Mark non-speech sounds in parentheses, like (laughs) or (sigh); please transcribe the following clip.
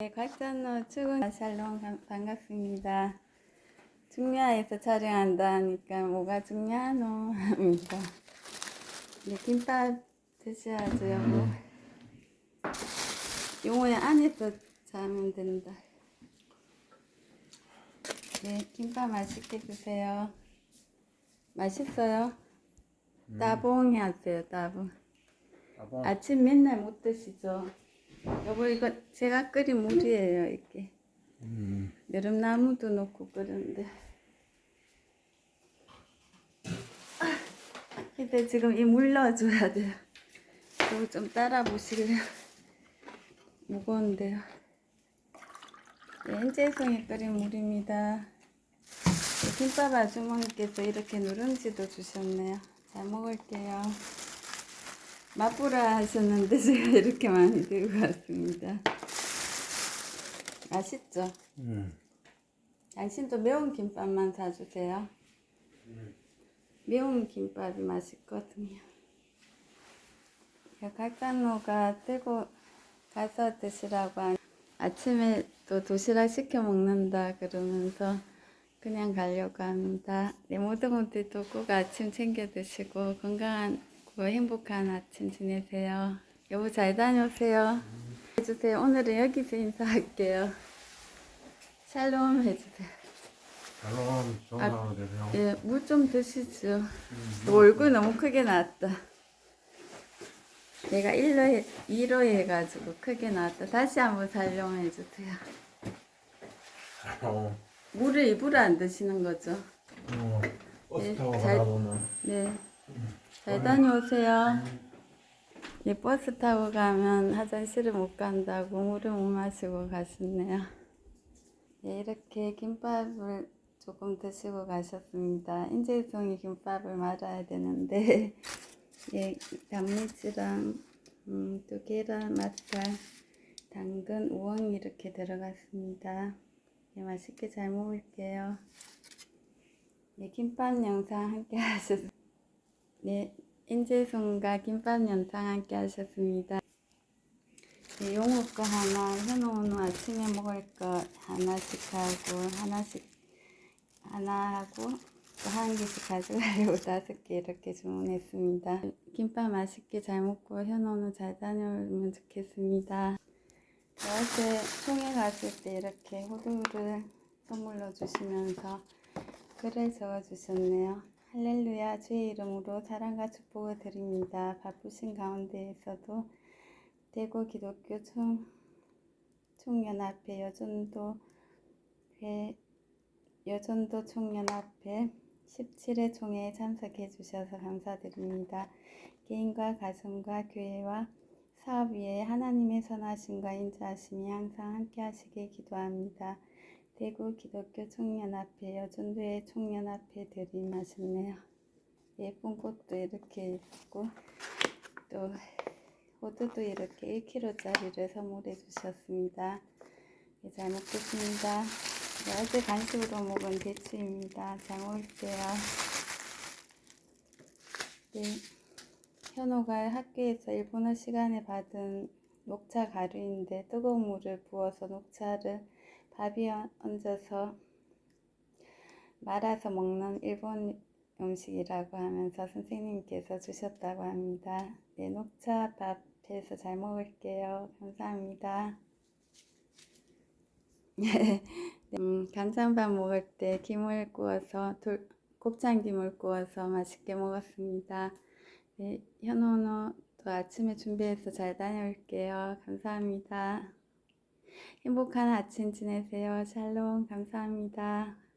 네, 곽찬호 출근 샬롬 감- 반갑습니다. 중야에서 촬영한다 하니까 뭐가 중야노 합니다. 네, 김밥 드셔야죠, 여보. 용호야 안에서 자면 된다. 네, 김밥 맛있게 드세요. 맛있어요? 따봉 하세요, 따봉. 아빠 아침 맨날 못 드시죠? 여보 이거 제가 끓인 물이에요 이게. 음, 여름나무도 넣고 끓는데. 근데 지금 이 물 넣어줘야 돼요. 이거 좀 따라 보실래요? 무거운데요. 네, 현재성에 끓인 물입니다. 네, 김밥 아주머니께서 이렇게 누룽지도 주셨네요. 잘 먹을게요 맛보라 하셨는데 제가 (laughs) 이렇게 많이 들고 왔습니다. 맛있죠? 음. 당신도 매운 김밥만 사주세요. 매운 김밥이 맛있거든요. 각단노가 뜨고 가서 드시라고 한 아침에 또 도시락 시켜 먹는다 그러면서 그냥 가려고 합니다. 네, 모든 분들도 꼭 아침 챙겨 드시고 건강한 고 행복한 아침 지내세요. 여보 잘 다녀오세요. 해주세요. 오늘은 여기서 인사할게요. 샬롬 해주세요. 샬롬 좋은 아, 하루 되세요. 예, 물 좀 드시죠. 얼굴 너무 크게 나왔다. 내가 1로 해, 2로 해가지고 크게 나왔다. 다시 한번 설명해 주세요. 어, 물을 입으로 안 드시는 거죠? 어, 버스 네, 타고 잘- 가다 보면 네. 잘 다녀오세요. 예, 버스 타고 가면 화장실을 못 간다고 물을 못 마시고 가셨네요. 예, 이렇게 김밥을 조금 드시고 가셨습니다. 인제송이 김밥을 말아야 되는데, (laughs) 예, 단무지랑, 음, 또 계란, 맛살, 당근, 우엉 이렇게 들어갔습니다. 예, 맛있게 잘 먹을게요. 예, 김밥 영상 함께 (laughs) 하셨습니다. 네, 인재송과 김밥 영상 함께 하셨습니다. 네, 용호 거 하나, 현호는 아침에 먹을 거 하나씩 하고, 하나씩, 하나 하고, 또 한 개씩 가져가려고 (laughs) 다섯 개 이렇게 주문했습니다. 김밥 맛있게 잘 먹고, 현호는 잘 다녀오면 좋겠습니다. 저 어제 총회 갔을 때 이렇게 호두를 선물로 주시면서 글을 적어주셨네요. 할렐루야 주의 이름으로 사랑과 축복을 드립니다. 바쁘신 가운데에서도 대구 기독교 총, 총연합회 여전도 회 여전도 총연합회 17회 총회에 참석해 주셔서 감사드립니다. 개인과 가정과 교회와 사업 위에 하나님의 선하심과 인자하심이 항상 함께 하시길 기도합니다. 대구 기독교 총연합회 여전도의 총연합회 들이 맛있네요. 예쁜 꽃도 이렇게 있고 또 호두도 이렇게 1kg짜리를 선물해 주셨습니다. 네, 잘 먹겠습니다. 네, 어제 간식으로 먹은 대추입니다. 잘 먹을게요. 네, 현호가 학교에서 일본어 시간에 받은 녹차 가루인데 뜨거운 물을 부어서 녹차를 밥이 얹어서 말아서 먹는 일본 음식이라고 하면서 선생님께서 주셨다고 합니다. 네, 녹차 밥해서 잘 먹을게요. 감사합니다. (laughs) 네, 음, 간장밥 먹을 때 김을 구워서 돌, 곱창 김을 구워서 맛있게 먹었습니다. 네, 현호는 또 아침에 준비해서 잘 다녀올게요. 감사합니다. 행복한 아침 지내세요. 샬롬 감사합니다.